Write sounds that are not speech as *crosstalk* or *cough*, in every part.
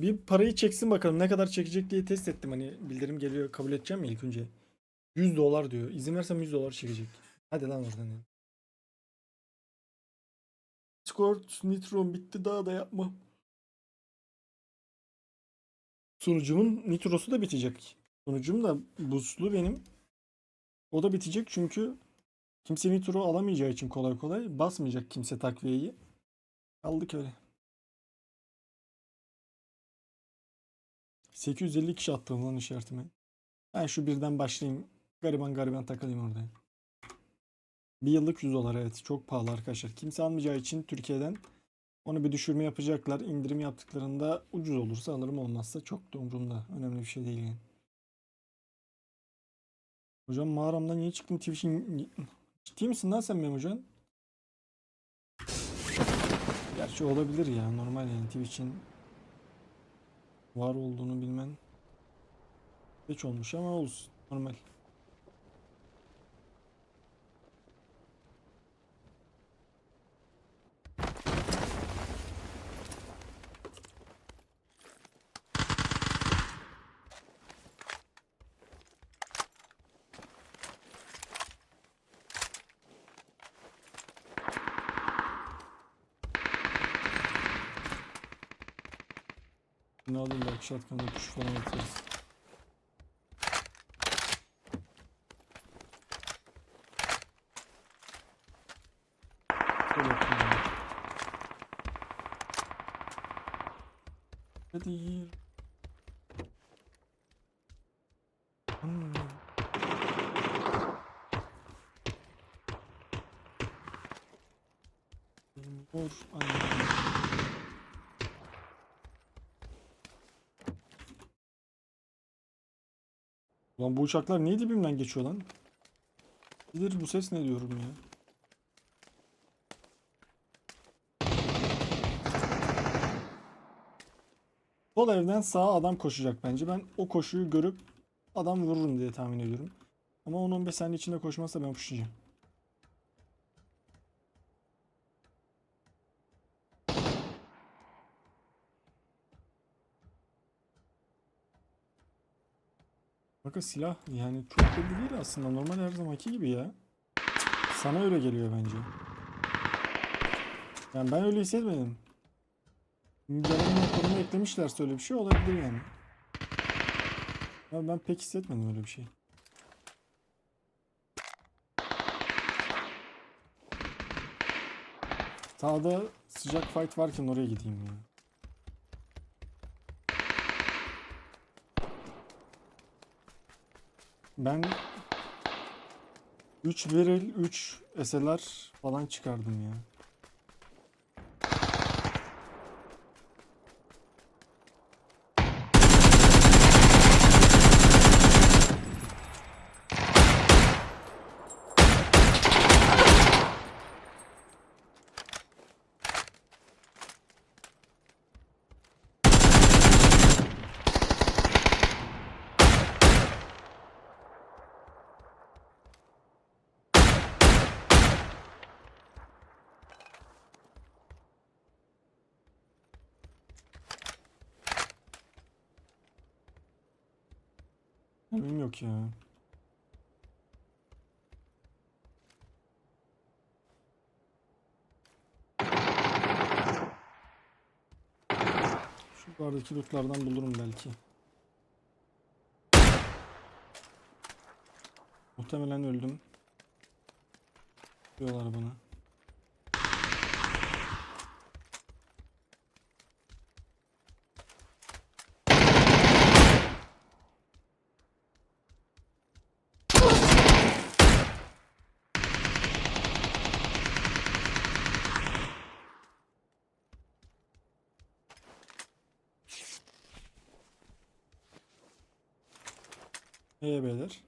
Bir parayı çeksin bakalım ne kadar çekecek diye test ettim. Hani bildirim geliyor kabul edeceğim ya ilk önce. 100 dolar diyor. İzin versem 100 dolar çekecek. Hadi lan oradan. ya. Discord Nitro bitti daha da yapma. Sunucumun Nitro'su da bitecek. Sunucum da buzlu benim. O da bitecek çünkü kimse Nitro alamayacağı için kolay kolay basmayacak kimse takviyeyi. Aldık öyle. 850 kişi attım lan işaretime. Ben şu birden başlayayım. Gariban gariban takılayım orada. Bir yıllık 100 dolar evet. Çok pahalı arkadaşlar. Kimse almayacağı için Türkiye'den onu bir düşürme yapacaklar. İndirim yaptıklarında ucuz olursa alırım olmazsa çok da umurumda. Önemli bir şey değil yani. Hocam mağaramdan niye çıktın Twitch'in? Ciddi misin lan sen Memocan? Gerçi olabilir ya normal yani Twitch'in var olduğunu bilmen geç olmuş ama olsun normal. Ne alayım belki shotgun'da tuş falan atarız. Hadi. Hmm. Vur. Aynen. Ulan bu uçaklar niye dibimden geçiyor lan? Nedir bu ses ne diyorum ya? Sol evden sağa adam koşacak bence. Ben o koşuyu görüp adam vururum diye tahmin ediyorum. Ama 10-15 saniye içinde koşmazsa ben pushlayacağım. Bakın silah yani çok belli değil aslında. Normal her zamanki gibi ya. Sana öyle geliyor bence. Yani ben öyle hissetmedim. Yanımın konumu eklemişlerse öyle bir şey olabilir yani. Ama ben pek hissetmedim öyle bir şey. Sağda sıcak fight varken oraya gideyim ya. Ben 3 Viril 3 SLR falan çıkardım ya. Benim yok ya. Şu bardaki lootlardan bulurum belki. Muhtemelen öldüm. Diyorlar bana. Ee beyler.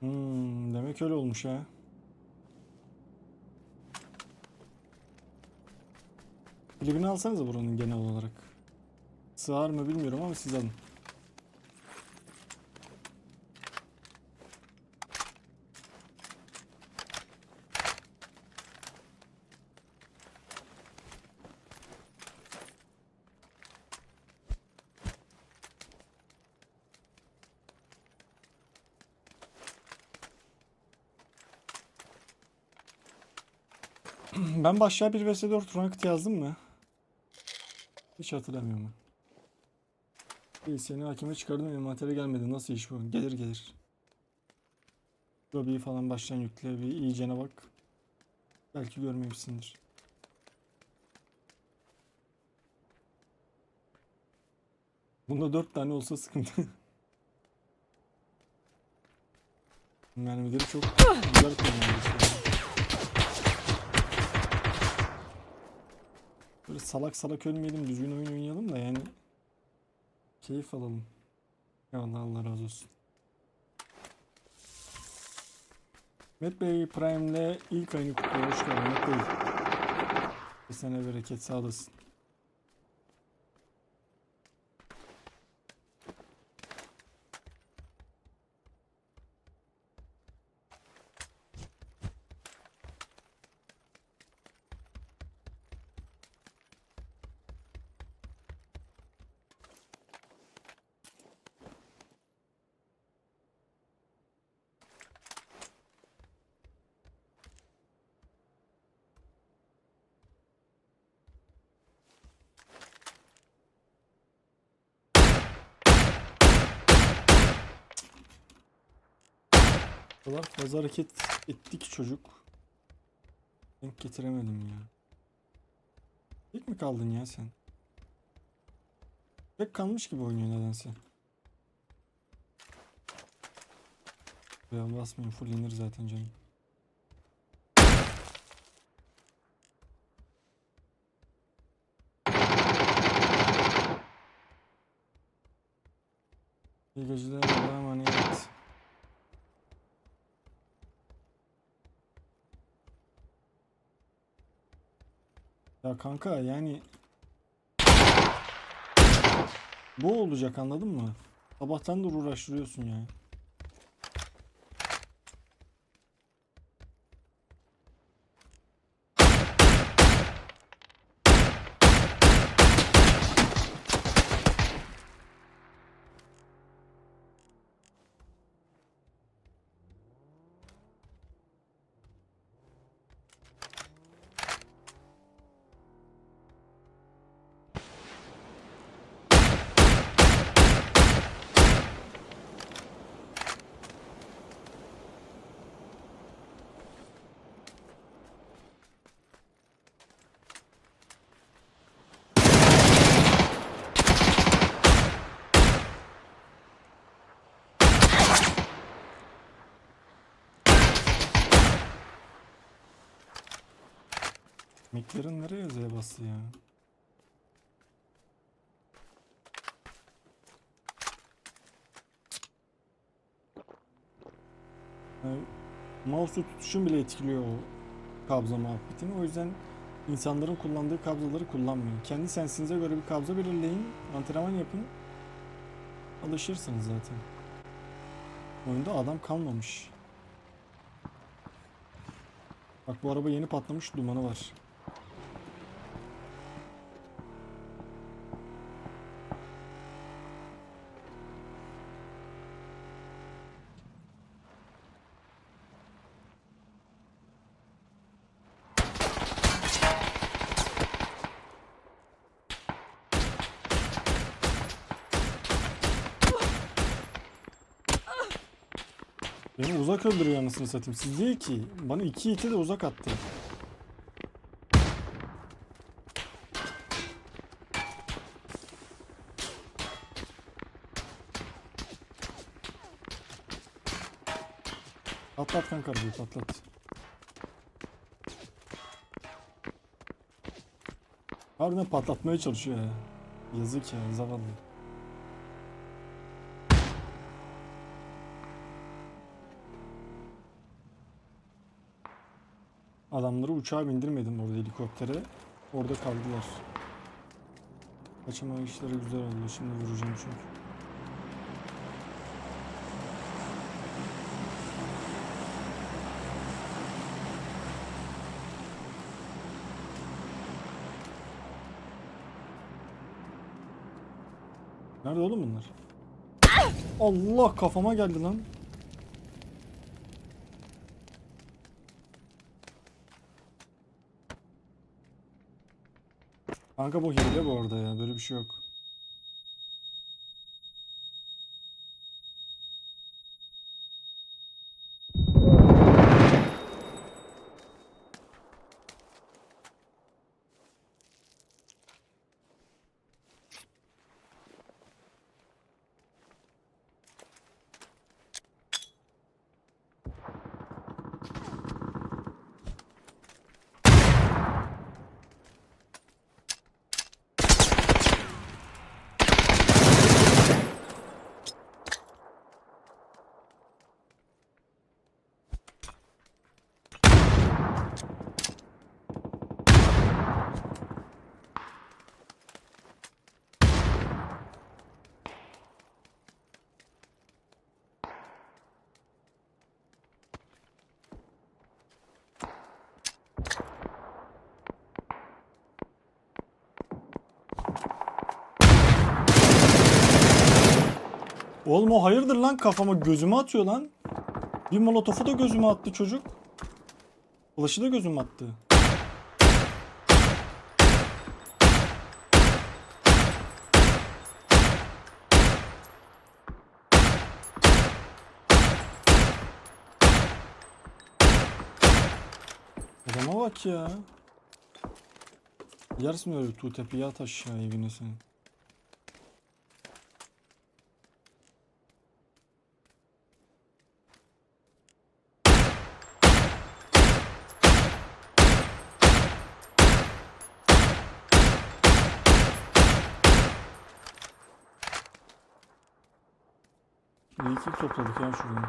Hmm, demek öyle olmuş ha. Klibini alsanıza buranın genel olarak. Sığar mı bilmiyorum ama siz alın. Ben başlığa 1 vs 4 ranked yazdım mı? Hiç hatırlamıyorum ben. İyi seni hakeme çıkardım envantere gelmedi. Nasıl iş bu? Gelir gelir. Lobby'yi falan baştan yükle bir iyicene bak. Belki görmemişsindir. Bunda 4 tane olsa sıkıntı. *laughs* Mermileri çok güzel kullanıyoruz. Böyle salak salak ölmeyelim, düzgün oyun oynayalım da yani keyif alalım. Allah Allah razı olsun. Met Bey Prime'le ilk ayını kutluyor. Hoş geldin Met Bey. Kesene bereket sağ olasın. Kadar fazla hareket etti ki çocuk. Denk getiremedim ya. Tek mi kaldın ya sen? Tek kalmış gibi oynuyor nedense. Veya basmayın fullenir zaten canım. İyi geceler Ya kanka yani bu olacak anladın mı? Sabahtan da uğraştırıyorsun ya. McLaren nereye yazıya bastı ya? Yani tutuşun bile etkiliyor o kabza muhabbetini. O yüzden insanların kullandığı kabzaları kullanmayın. Kendi sensinize göre bir kabza belirleyin. Antrenman yapın. Alışırsınız zaten. Oyunda adam kalmamış. Bak bu araba yeni patlamış dumanı var. Beni uzak öldürüyor anasını satayım. Siz değil ki. Bana iki iti de uzak attı. Patlat kanka arabayı patlat. Harbiden patlatmaya çalışıyor ya. Yazık ya zavallı. Adamları uçağa bindirmedim orada helikoptere. Orada kaldılar. Kaçama işleri güzel oldu. Şimdi vuracağım çünkü. Nerede oğlum bunlar? Allah kafama geldi lan. Kanka bu hile bu arada ya. Böyle bir şey yok. Oğlum o hayırdır lan kafama gözüme atıyor lan. Bir molotofu da gözüme attı çocuk. Flaşı da gözüme attı. Adama bak ya. Yersin öyle tuğtepi yat aşağı evine sen. İyi ki topladık ya şuradan.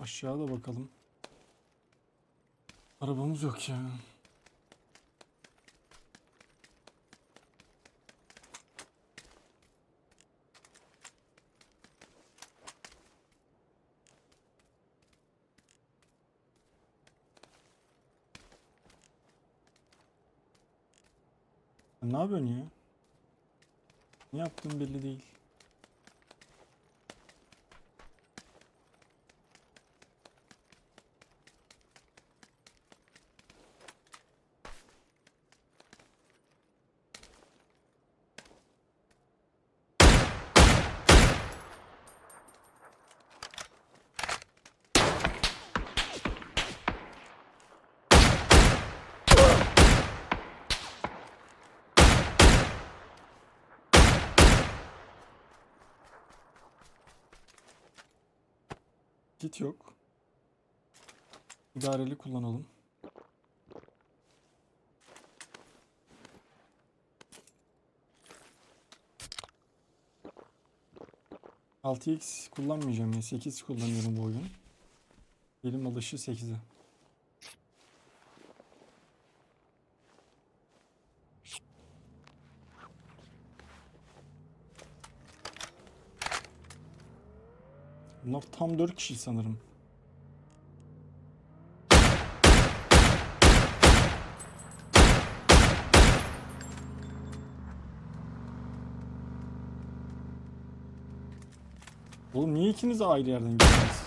Aşağıda bakalım. Arabamız yok ya. Ne yapıyorsun ya? Ne yaptığın belli değil. Kit yok. İdareli kullanalım. Altı x kullanmayacağım ya. 8 kullanıyorum bu oyun. Elim alışı 8'e. Bunlar tam 4 kişi sanırım. Oğlum niye ikiniz ayrı yerden gittiniz?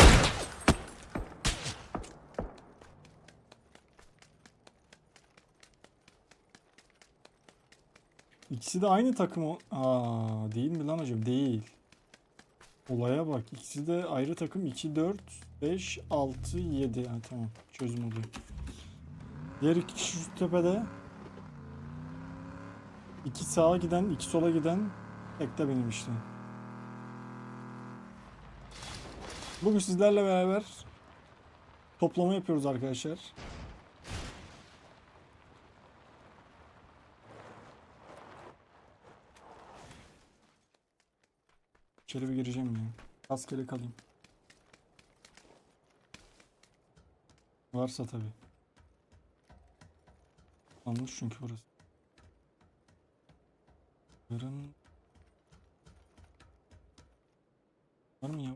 İkisi de aynı takım o. Aa, değil mi lan hocam? Değil. Olaya bak. İkisi de ayrı takım. 2, 4, 5, 6, 7. Ha, tamam. Çözüm oluyor. Diğer iki kişi şu tepede. İki sağa giden, iki sola giden. Tek de benim işte. Bugün sizlerle beraber toplama yapıyoruz arkadaşlar. İçeri bir gireceğim ya. Rastgele kalayım. Varsa tabi. Anlaş çünkü burası. Yarın... Var mı ya?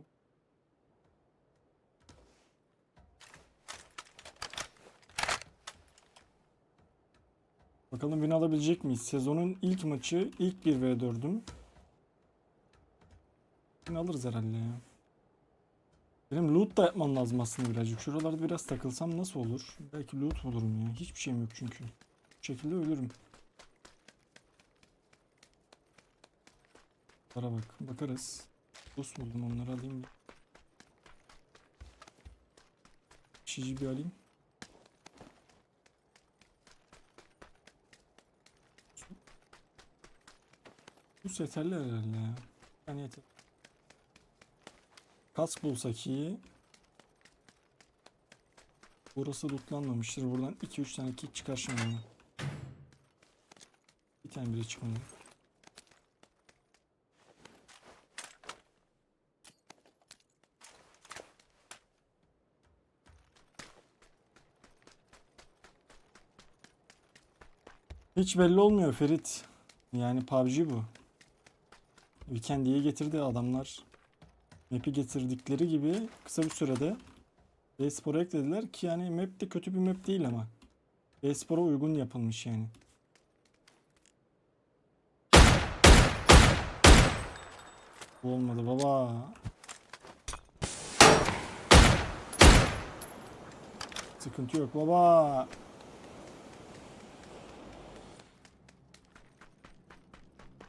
Bakalım win alabilecek miyiz? Sezonun ilk maçı, ilk 1v4'üm. Win alırız herhalde ya. Benim loot da yapmam lazım aslında birazcık. Şuralarda biraz takılsam nasıl olur? Belki loot bulurum ya. Hiçbir şeyim yok çünkü. Bu şekilde ölürüm. Para bak. Bakarız. Boost buldum onları alayım. Şişi bir alayım. Bu yeterli herhalde ya. Yani yeter. Kask bulsak iyi. Burası lootlanmamıştır. Buradan 2-3 tane kick çıkar şimdi. Bir tane bile çıkmadı. Hiç belli olmuyor Ferit. Yani PUBG bu. Weekend getirdi adamlar. Map'i getirdikleri gibi kısa bir sürede e-spora eklediler ki yani map de kötü bir map değil ama. E-spora uygun yapılmış yani. Olmadı baba. Sıkıntı yok baba.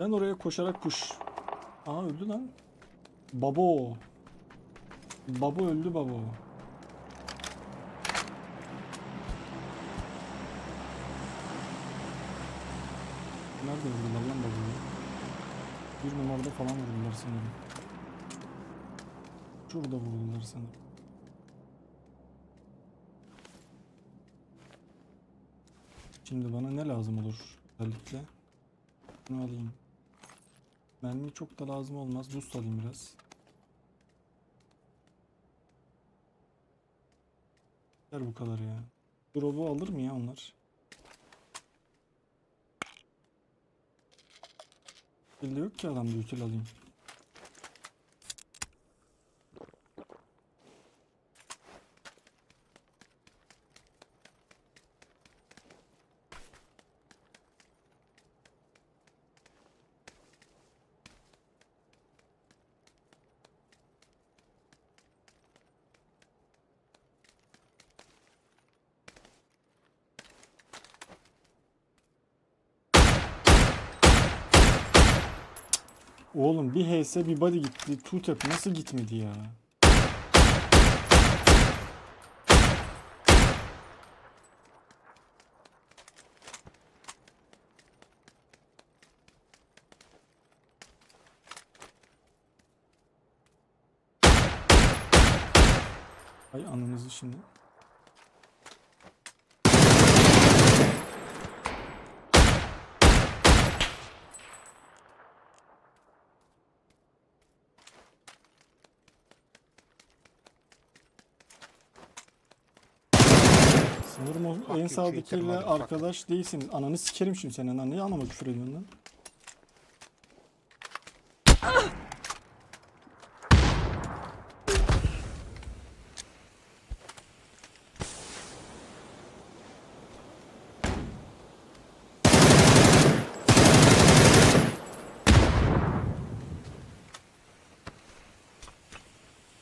Ben oraya koşarak push. Aa öldü lan. Babo. Babo öldü babo. Nerede vurdular lan baboyu? Bir numarada falan vurdular sanırım. Şurada vurdular sanırım. Şimdi bana ne lazım olur özellikle? Bunu alayım. Mermi çok da lazım olmaz. Boost alayım biraz. Yeter bu kadar ya. Drop'u alır mı ya onlar? Elde yok ki adamda util alayım. Oğlum bir HS bir body gitti. Two tap nasıl gitmedi ya? Ay ananızı şimdi. Sanırım o en sağdakiyle motherfucker. arkadaş değilsin. Ananı sikerim şimdi senin lan. Niye anama küfür ediyorsun lan?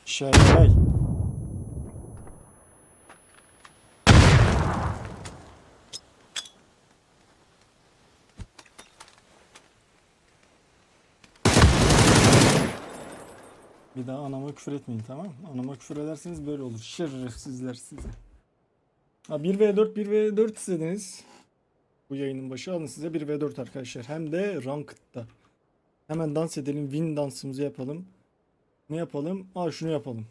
Şey, hey. Bir daha anama küfür etmeyin tamam mı? Anama küfür ederseniz böyle olur. Şerefsizler size. Ha 1v4 1v4 istediniz. Bu yayının başı alın size 1v4 arkadaşlar. Hem de Ranked'da. Hemen dans edelim. Win dansımızı yapalım. Ne yapalım? Aa şunu yapalım.